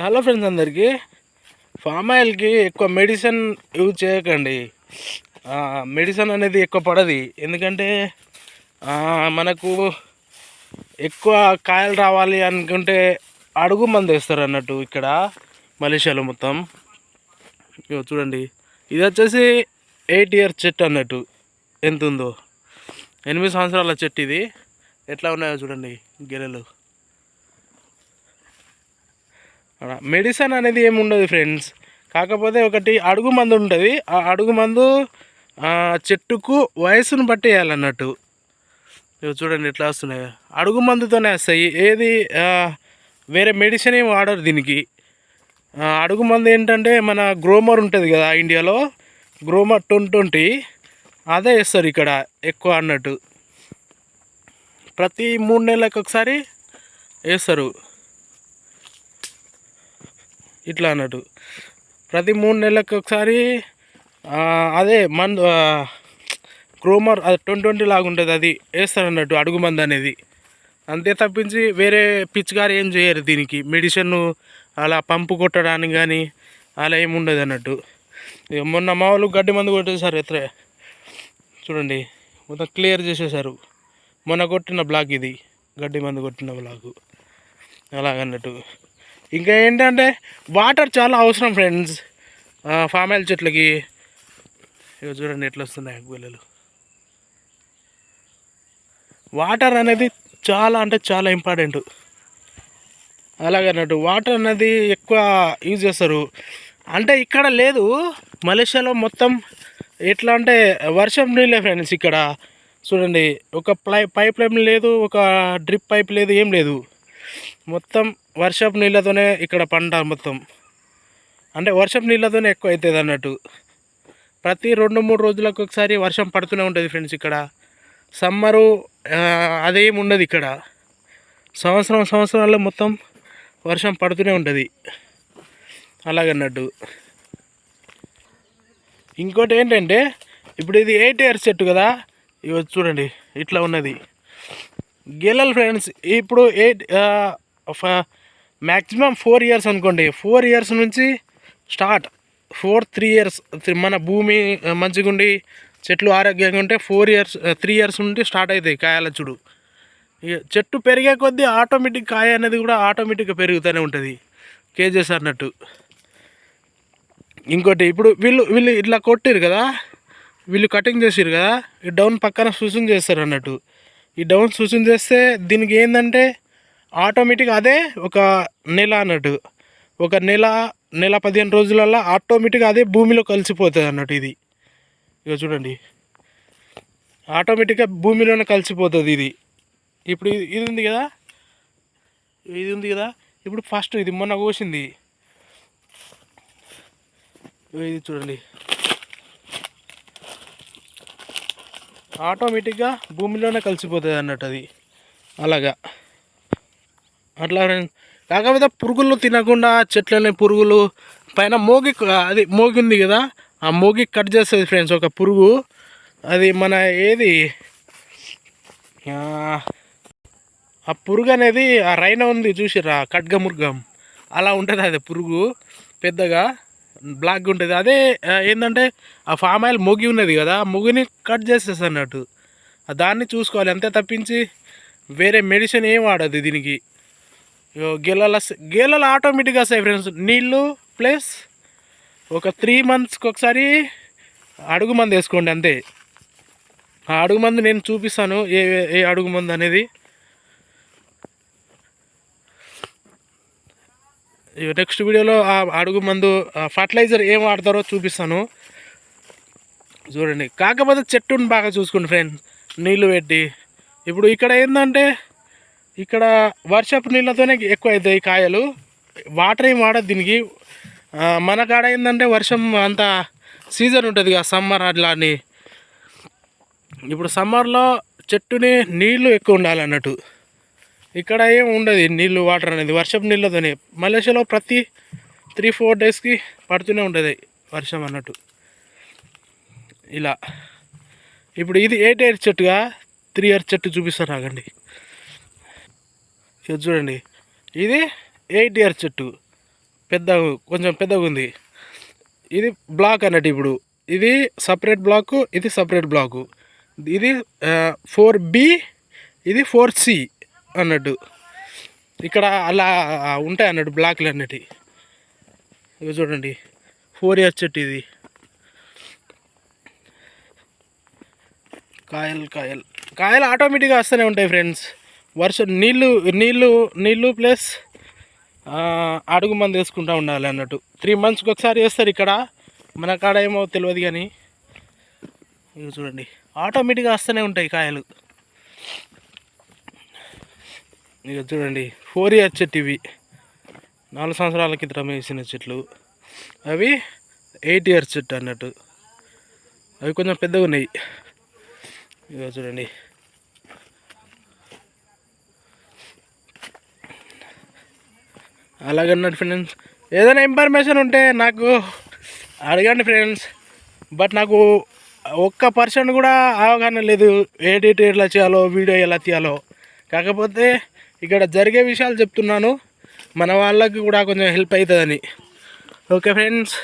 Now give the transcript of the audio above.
Hello friends అందరికీ. Palm ఆయిల్కి ఎక్కువ మెడిసిన్ యూజ్ చేయకండి. మెడిసిన్ అనేది ఎక్కువ పడది. ఎందుకంటే మనకు ఎక్కువ కాయలు రావాలి అనుకుంటే అడుగు మందు వేస్తారు అన్నట్టు ఇక్కడ మలేషియాలో మొత్తం. ఇగో చూడండి. ఇది వచ్చేసి ఎయిట్ ఇయర్ చెట్టు అన్నట్టు. ఎంత ఉందో? ఎనిమిది సంవత్సరాల చెట్టు ఇది. ఎట్లా ఉన్నాయో చూడండి గెలలు. మెడిసిన్ అనేది ఏమి ఉండదు ఫ్రెండ్స్. కాకపోతే ఒకటి అడుగు మందు ఉంటుంది. ఆ అడుగు మందు చెట్టుకు వయసును బట్టి వేయాలన్నట్టు ఇవి చూడండి ఎట్లా వస్తున్నాయి. అడుగు మందుతోనే వస్తాయి. ఏది వేరే మెడిసిన్ ఏం వాడరు దీనికి. అడుగు మందు ఏంటంటే మన గ్రోమర్ ఉంటుంది కదా ఇండియాలో. Gromor twenty twenty. అదే వేస్తారు ఇక్కడ ఎక్కువ అన్నట్టు. ప్రతి మూడు నెలలకు ఒకసారి వేస్తారు. ఇట్లా అన్నట్టు. ప్రతి మూడు నెలలకు ఒకసారి అదే మందు క్రోమర్ అది ట్వంటీ ట్వంటీ లాగా ఉంటుంది అది వేస్తారు అన్నట్టు అడుగు మందు అనేది. అంతే తప్పించి వేరే పిచ్చిగారు ఏం చేయరు దీనికి. మెడిసిన్ అలా పంపు కొట్టడానికి కానీ అలా ఏమి ఉండదు అన్నట్టు. ఇక మొన్న మా వాళ్ళు గడ్డి మందు కొట్టేశారు ఎత్రే చూడండి మొత్తం క్లియర్ చేసేసారు మొన్న కొట్టిన బ్లాక్ ఇది గడ్డి మందు కొట్టిన బ్లాక్. అలాగన్నట్టు ఇంకా ఏంటంటే వాటర్ చాలా అవసరం ఫ్రెండ్స్ ఫామ్ ఆయిల్ చెట్లకి. ఇవి చూడండి ఎట్లా వస్తున్నాయి గుల్లలు. వాటర్ అనేది చాలా అంటే చాలా ఇంపార్టెంట్ అలాగన్నట్టు వాటర్ అనేది ఎక్కువ యూజ్ చేస్తారు. అంటే ఇక్కడ లేదు మలేషియాలో మొత్తం ఎట్లా అంటే వర్షం నీళ్ళే ఫ్రెండ్స్ ఇక్కడ. చూడండి ఒక ప్లై పైప్ లైన్ లేదు ఒక డ్రిప్ పైప్ లేదు ఏం లేదు. మొత్తం వర్షపు నీళ్ళతోనే ఇక్కడ పంట మొత్తం. అంటే వర్షపు నీళ్ళతోనే ఎక్కువ అవుతుంది అన్నట్టు. ప్రతి రెండు మూడు రోజులకు ఒకసారి వర్షం పడుతూనే ఉంటుంది ఫ్రెండ్స్ ఇక్కడ. సమ్మరు అదేం ఉండదు ఇక్కడ. సంవత్సరం సంవత్సరాల్లో మొత్తం వర్షం పడుతూనే ఉంటుంది. అలాగన్నట్టు. ఇంకోటి ఏంటంటే ఇప్పుడు ఇది ఎయిట్ ఇయర్స్ చెట్టు కదా? ఇవి చూడండి ఇట్లా ఉన్నది. గెలల్ ఫ్రెండ్స్ ఇప్పుడు ఎయిట్ మ్యాక్సిమం ఫోర్ ఇయర్స్ అనుకోండి. ఫోర్ ఇయర్స్ నుంచి స్టార్ట్. ఫోర్ త్రీ ఇయర్స్ మన భూమి మంచిగుండి చెట్లు ఆరోగ్యంగా ఉంటే ఫోర్ ఇయర్స్ త్రీ ఇయర్స్ నుండి స్టార్ట్ అవుతాయి కాయల చూడు. ఇక చెట్టు పెరిగే కొద్దీ ఆటోమేటిక్ కాయ అనేది కూడా ఆటోమేటిక్గా పెరుగుతూనే ఉంటుంది. కేజెస్ అన్నట్టు. ఇంకోటి ఇప్పుడు వీళ్ళు వీళ్ళు ఇట్లా కొట్టిరు కదా వీళ్ళు కటింగ్ చేసిరు కదా ఈ డౌన్ పక్కన సూచన చేస్తారు అన్నట్టు. ఈ డౌన్ సూచన చేస్తే దీనికి ఏంటంటే ఆటోమేటిక్ అదే ఒక నెల అన్నట్టు. ఒక నెల నెల పదిహేను రోజులల్లో ఆటోమేటిక్ అదే భూమిలో కలిసిపోతుంది అన్నట్టు ఇది. ఇక చూడండి. ఆటోమేటిక్గా భూమిలోనే కలిసిపోతుంది ఇది. ఇప్పుడు ఇది ఇది ఉంది కదా? ఇది ఉంది కదా? ఇప్పుడు ఫస్ట్ ఇది మొన్న కోసింది. ఇది చూడండి. ఆటోమేటిక్గా భూమిలోనే కలిసిపోతుంది అన్నట్టు అది. అలాగా. అట్లా కాకపోతే పురుగులు తినకుండా చెట్లనే పురుగులు పైన మోగి అది మోగి ఉంది కదా ఆ మోగి కట్ చేస్తుంది ఫ్రెండ్స్ ఒక పురుగు. అది మన ఏది? ఆ, పురుగు అనేది ఆ రైన ఉంది చూసిరా ఖడ్గమృగం. అలా ఉంటుంది అది పురుగు పెద్దగా. బ్లాక్గా ఉంటుంది. అదే ఏంటంటే ఆ ఫామ్ ఆయిల్ మొగి ఉన్నది కదా ఆ మొగిని కట్ చేసేసి అన్నట్టు. దాన్ని చూసుకోవాలి. అంతే తప్పించి వేరే మెడిసిన్ ఏం వాడదు దీనికి. ఇగో గెలల గెలలు ఆటోమేటిక్గా వస్తాయి ఫ్రెండ్స్ నీళ్ళు ప్లస్ ఒక త్రీ మంత్స్కి ఒకసారి అడుగు మందు వేసుకోండి అంతే. ఆ అడుగు మందు నేను చూపిస్తాను ఏ ఏ అడుగు మందు అనేది. నెక్స్ట్ వీడియోలో ఆ అడుగు మందు ఫర్టిలైజర్ ఏం వాడతారో చూపిస్తాను. చూడండి కాకపోతే చెట్టుని బాగా చూసుకోండి ఫ్రెండ్స్ నీళ్ళు పెట్టి. ఇప్పుడు ఇక్కడ ఏంటంటే ఇక్కడ వర్షపు నీళ్ళతోనే ఎక్కువ అవుతాయి కాయలు. వాటర్ ఏం వాడదు దీనికి. మన కాడ ఏంటంటే వర్షం అంత సీజన్ ఉంటుంది కదా సమ్మర్ అట్లా అని ఇప్పుడు సమ్మర్లో చెట్టుని నీళ్ళు ఎక్కువ ఉండాలి అన్నట్టు ఇక్కడ ఏం ఉండదు నీళ్ళు వాటర్ అనేది. వర్షపు నీళ్ళతోనే. మలేషియాలో ప్రతి త్రీ ఫోర్ డేస్కి పడుతూనే ఉంటుంది వర్షం అన్నట్టు. ఇలా. ఇప్పుడు ఇది ఎయిట్ ఇయర్ చెట్టుగా త్రీ ఇయర్ చెట్టు చూపిస్తారు ఆగండి ఇది చూడండి. ఇది ఎయిట్ ఇయర్ చెట్టు. పెద్ద కొంచెం పెద్దగా ఉంది. ఇది బ్లాక్ అన్నట్టు ఇప్పుడు. ఇది సపరేట్ బ్లాకు ఇది సపరేట్ బ్లాకు ఇది ఫోర్ బి ఇది ఫోర్ సి అన్నట్టు. ఇక్కడ అలా ఉంటాయి అన్నట్టు బ్లాక్లు అన్నట్టు. ఇక చూడండి. ఫోర్ ఇయర్స్ చెట్టు ఇది. కాయలు కాయలు. కాయలు ఆటోమేటిక్గా వస్తూనే ఉంటాయి ఫ్రెండ్స్. వర్షం నీళ్ళు నీళ్ళు నీళ్ళు ప్లస్ అడుగు మంది వేసుకుంటూ ఉండాలి అన్నట్టు. త్రీ మంత్స్కి ఒకసారి వేస్తారు ఇక్కడ. మన కాడ ఏమో తెలియదు కానీ. ఇక చూడండి. ఆటోమేటిక్గా వస్తూనే ఉంటాయి కాయలు. ఇక చూడండి ఫోర్ ఇయర్ చెట్టు ఇవి నాలుగు సంవత్సరాల క్రితం వేసిన చెట్లు. అవి ఎయిట్ ఇయర్స్ చెట్టు అన్నట్టు. అవి కొంచెం పెద్దగా ఉన్నాయి. ఇక చూడండి. అలాగన్నట్టు ఫ్రెండ్స్ ఏదైనా ఇన్ఫర్మేషన్ ఉంటే నాకు అడగండి ఫ్రెండ్స్ బట్ నాకు ఒక్క పర్సెంట్ కూడా అవగాహన లేదు. ఎడిట్ ఎట్లా చేయాలో వీడియో ఎలా తీయాలో. కాకపోతే ఇక్కడ జరిగే విషయాలు చెప్తున్నాను. మన వాళ్ళకి కూడా కొంచెం హెల్ప్ అవుతుందని. Okay friends